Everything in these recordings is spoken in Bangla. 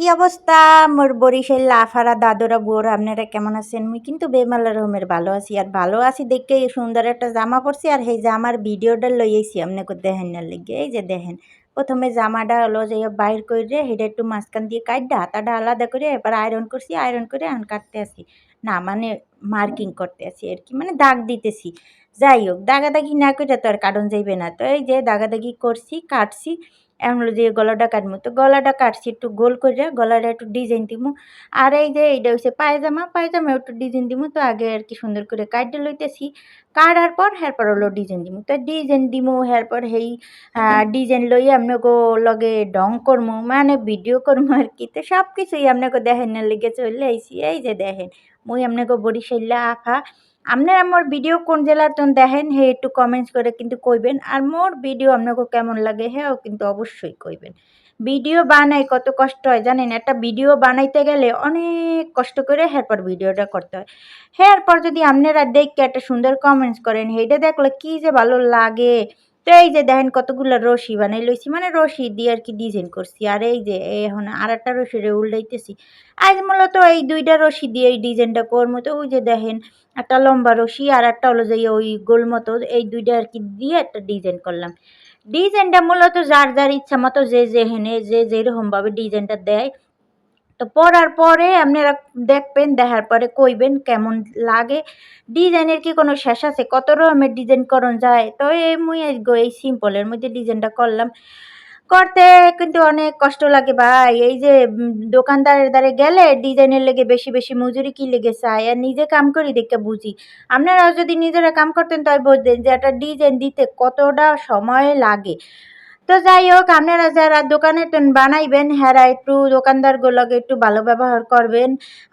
কি অবস্থা? মোর বরিশাল লাফারা দাদরা বুয়োর, আপনারা কেমন আছেন? মুই কিন্তু বেমালা রকমের ভালো আছি। আর ভালো আছি দেখে সুন্দর একটা জামা পরছি, আর সেই জামার ভিডিওটা লইয়েছি আপনাকে দেখেন না লেগে। এই যে দেখেন, প্রথমে জামাটা হলো যে বাইর করে সেটা একটু মাঝখান দিয়ে কাটটা হাতাটা আলাদা করে এবার আয়রন করছি, আয়রন করে এখন কাটতে আসি না মানে মার্কিং করতে আসি আর কি মানে দাগ দিতেছি। যাই হোক, দাগাদাগি না করে তো আর কারণ যাইবে না। তো এই যে দাগাদাগি করছি, কাটছি এখন হলো যে গলাটা কাটবো তো গলাটা কাটছি, একটু গোল করে গলাটা একটু ডিজাইন দিমু। আর এই যে এইটা হচ্ছে পায়জামা পায়জামা একটু ডিজাইন দিমু, তো আগে আর কি সুন্দর করে কাটতে লইতেছি। কাটার পর পর হলো ডিজাইন দিমু। তো ডিজাইন দিমু পর সেই ডিজাইন লই আপনাকে লগে ডং করমু মানে ভিডিও করমু আর কি। তো সব কিছুই আপনাকে দেখেন না লেগে চলে আইসি এই যে দেখেন, মুই আপনাকে বরিশাল্লা আঁকা আপনারা আমার ভিডিও কোন জেলার তো দেখেন, হে একটু কমেন্টস করে কিন্তু কইবেন। আর মোর ভিডিও আপনাকে কেমন লাগে হ্যাঁ কিন্তু অবশ্যই কইবেন। ভিডিও বানাই কত কষ্ট হয় জানেন? একটা ভিডিও বানাইতে গেলে অনেক কষ্ট করে এরপর ভিডিওটা করতে হয়। এরপর যদি আপনারা দেখে একটা সুন্দর কমেন্টস করেন হেটা দেখলে কী যে ভালো লাগে। তো এই যে দেখেন কতগুলো রশি বানাই লইছি মানে রশি দিয়ে আর কি ডিজাইন করছি। আর এই যে এখন আর একটা রশি রে উল্টাইতেছি। আজ মূলত এই দুইটা রশি দিয়ে এই ডিজাইনটা করব। তো ওই যে দেখেন, একটা লম্বা রশি আর একটা হলো যে ওই গোল মতো এই দুইটা আর কি দিয়ে একটা ডিজাইন করলাম। ডিজাইনটা মূলত যার যার ইচ্ছা মতো যে যেখানে, যে যেরকমভাবে ডিজাইনটা দেয় তো পরার পরে আপনারা দেখবেন, দেখার পরে কইবেন কেমন লাগে। ডিজাইনের কি কোনো শেষ আছে? কত রকমের ডিজাইন করন যায়? তো এই মুই এই সিম্পলের মধ্যে ডিজাইনটা করলাম। করতে কিন্তু অনেক কষ্ট লাগে ভাই। এই যে দোকানদারের দ্বারে গেলে ডিজাইনের লেগে বেশি বেশি মজুরি কি লেগে চায়? আর নিজে কাম করি দেখে বুঝি। আপনারা যদি নিজেরা কাম করতেন তাই বুঝতেন যে, একটা ডিজাইন দিতে কতটা সময় লাগে? তো যাই হোক আপনারা যারা দোকানে বানাইবেন, হেরা একটু দোকানদারগুলোকে একটু ভালো ব্যবহার করবেন।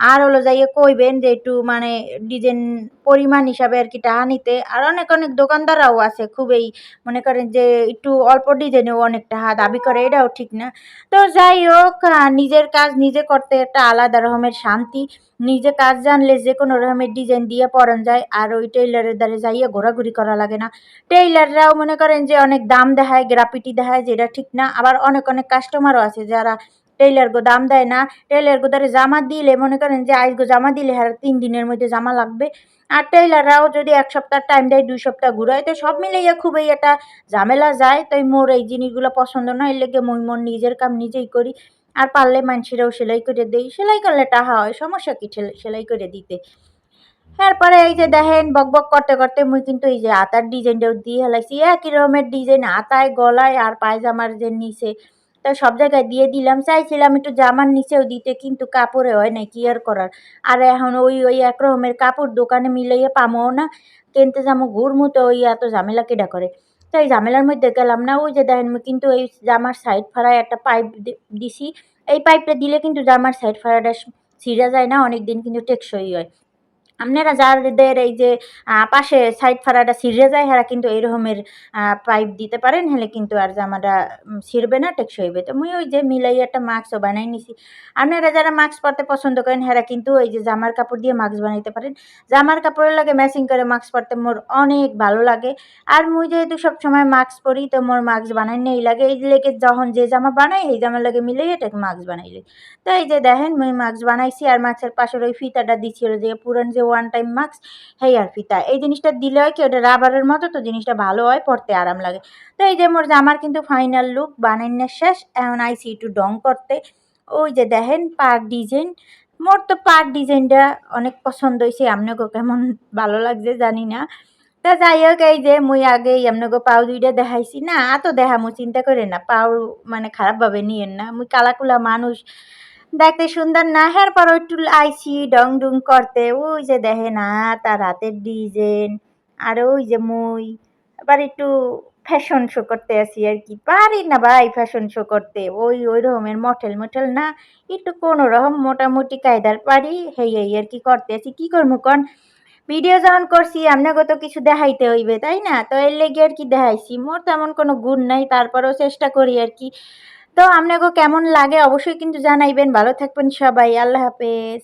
আর হলো যাইয়ে কইবেন যে একটু মানে ডিজাইন পরিমাণ হিসাবে আর কি টাকা নিতে। আর অনেক অনেক দোকানদাররাও আছে খুবই, মনে করেন যে একটু অল্প ডিজাইনেও অনেক টাকা দাবি করে, এটাও ঠিক না। তো যাই হোক নিজের কাজ নিজে করতে একটা আলাদা রকমের শান্তি। নিজে কাজ জানলে যে কোনো রকমের ডিজাইন দিয়ে পরান যায়, আর ওই টেইলারের দ্বারা যাইয়ে ঘোরাঘুরি করা লাগে না। টেইলাররাও মনে করেন যে অনেক দাম দেখায়, গ্রাফিটি দেখায় যেটা ঠিক না। আবার অনেক অনেক কাস্টমারও আছে যারা টেইলার গো দাম দেয় না। টেইলার গো দ্বারা জামা দিলে মনে করেন যে আজগো জামা দিলে হ্যাঁ তিন দিনের মধ্যে জামা লাগবে। আর টেইলাররাও যদি এক সপ্তাহ টাইম দেয়, দুই সপ্তাহ ঘুরায়, তো সব মিলিয়ে খুবই একটা ঝামেলা যায়। তাই মোর এই জিনিসগুলো পছন্দ নয় এর লেগে মই মোর নিজের কাম নিজেই করি। আর পারলে মানুষেরাও সেলাই করে দেই। সেলাই করলে টাকা হয়, সমস্যা কি? সেলাই করে দিতে। এরপরে এই যে দেখেন, বক বক করতে করতে মুই কিন্তু এই যে আতার ডিজাইনটাও দিয়ে হেলাইছি একই রকমের ডিজাইন, আতায়, গলায় আর পায়জামার যে নিচে, তো সব জায়গায় দিয়ে দিলাম। চাইছিলাম একটু জামার নিচেও দিতে, কিন্তু কাপড়ে হয় না কি আর করার? আর এখন ওই ওই এক রকমের কাপড় দোকানে মিলাইয়া পামও না, কিনতে যাব ঘুরমু তো ওই এত ঝামেলা কেডা করে? তো এই ঝামেলার মধ্যে গেলাম না, ওই যে দেখেন কিন্তু এই জামার সাইড ফাড়ায় একটা পাইপ দিছি। এই পাইপটা দিলে কিন্তু জামার সাইড ফাড়াটা ছিঁড়া যায় না অনেক দিন কিন্তু টেকসই হয়। আপনারা যাদের এই যে পাশে সাইড ফাড়াটা ছিঁড়ে যায় হেরা কিন্তু এরকমের পাইপ দিতে পারেন, হলে কিন্তু আর জামাটা ছিঁড়বে না, টেকসই হইবে তো মুই ওই যে মিলাই একটা মাস্কও বানাই নিছি। আপনারা যারা মাস্ক পরতে পছন্দ করেন হেরা কিন্তু ওই যে জামার কাপড় দিয়ে মাস্ক বানাইতে পারেন। জামার কাপড়ের লাগে ম্যাচিং করে মাস্ক পরতে মোর অনেক ভালো লাগে। আর মুই যেহেতু সবসময় মাস্ক পরি, তো মোর মাস্ক বানাই নেই লাগে। এই লেগে যখন যে জামা বানাই, এই জামার লাগে মিলাই এটাকে মাস্ক বানাইলে তো এই যে দেখেন, মুই মাস্ক বানাইছি, আর মাস্কের পাশের ওই ফিতাটা দিচ্ছিল যে পুরান যে ওয়ান টাইম মাস্ক হেয়ার ফিতা এই জিনিসটা দিলে হয় কি? ওটা রাবারের মতো, তো জিনিসটা ভালো হয় পরতে আরাম লাগে। তো এই যে মোর জামার কিন্তু ফাইনাল লুক বানাইনের শেষ, এখন আইসি একটু ডং করতে। ওই যে দেখেন পার ডিজাইন মোর তো পার ডিজাইনটা অনেক পছন্দ হয়েছে আপনাকে কেমন ভালো লাগছে জানি না। তা যাই হোক, এই যে মুই আগে আপনাকে পাও দুইটা দেখাইছি না তো দেখামু, চিন্তা করে না, পাও মানে খারাপভাবে নিয়েন না। মুই কালাকুলা মানুষ দেখতে সুন্দর না হের পর একটু আইসি ডং ডুং করতে। ওই যে দেখে না তার হাতের ডিজাইন, আর ওই যে মই। এবার একটু ফ্যাশন শো করতে আসি আর কি। পারি না ভাই ফ্যাশন শো করতে। ওই ওই রকমের মঠেল মটেল না। একটু কোনো রকম মোটামুটি কায়দার পারি, হেই এই আর কি করতে আসি। কি করব কন? ভিডিও যখন করছি, আপনাকে তো কিছু দেখাইতে হইবে, তাই না? তো এর লেগে আর কি দেখাইছি। মোর তেমন কোনো গুণ নাই, তারপরেও চেষ্টা করি আর কি। তো আপনাকে কেমন লাগে অবশ্যই কিন্তু জানাইবেন। ভালো থাকবেন সবাই। আল্লাহ হাফেজ।